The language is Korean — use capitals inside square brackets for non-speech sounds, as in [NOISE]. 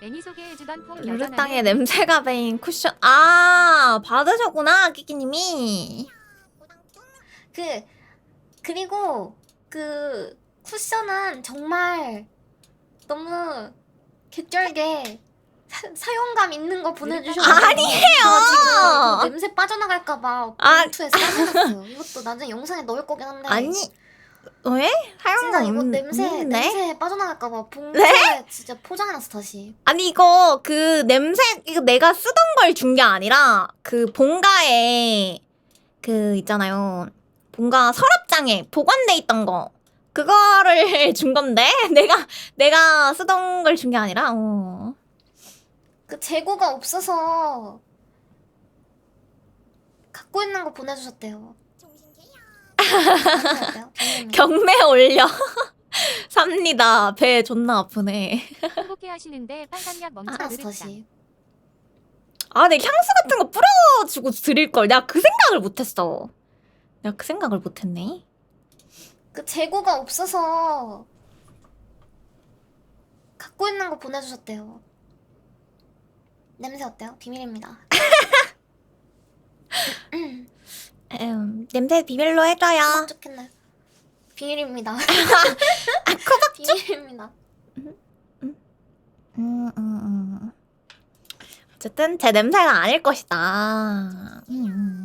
매니 소개해주던 폼 루르땅의 냄새가 배인 쿠션 아 받으셨구나 끼끼님이 그 그리고 그 쿠션은 정말 너무 개쩔게 사, 사용감 있는 거 보내주셔서 아니에요. 지금 그 냄새 빠져나갈까봐 아. 봉투에 싸놨어요. 이것도 나중에 영상에 넣을 거긴 한데 아니 왜 진짜 이거 없- 냄새 없는데? 냄새 빠져나갈까봐 봉투에 네? 진짜 포장해놨어 다시. 아니 이거 그 냄새 이거 내가 쓰던 걸 준 게 아니라 그 본가에 그 있잖아요 본가 서랍장에 보관돼 있던 거 그거를 [LAUGHS] 준 건데 [LAUGHS] 내가 내가 쓰던 걸 준 게 아니라 어. 그 재고가 없어서 갖고 있는 거 보내주셨대요. [LAUGHS] 비밀입니다. 경매 올려 [LAUGHS] 삽니다 배 존나 아프네 행복해 하시는데 빨간약 멈춰 알았어 누르자. 다시. 아, 내 향수 같은 거 뿌려주고 드릴 걸. 내가 그 생각을 못했어. 내가 그 생각을 못했네. 그 재고가 없어서 갖고 있는 거 보내주셨대요. 냄새 어때요? 비밀입니다. [LAUGHS] 음, 냄새 비밀로 해줘요. 좋겠네. 비밀입니다. [LAUGHS] 아, 코박. 비밀입니다. 음, 음, 음. 어쨌든 제 냄새가 아닐 것이다. 음, 음.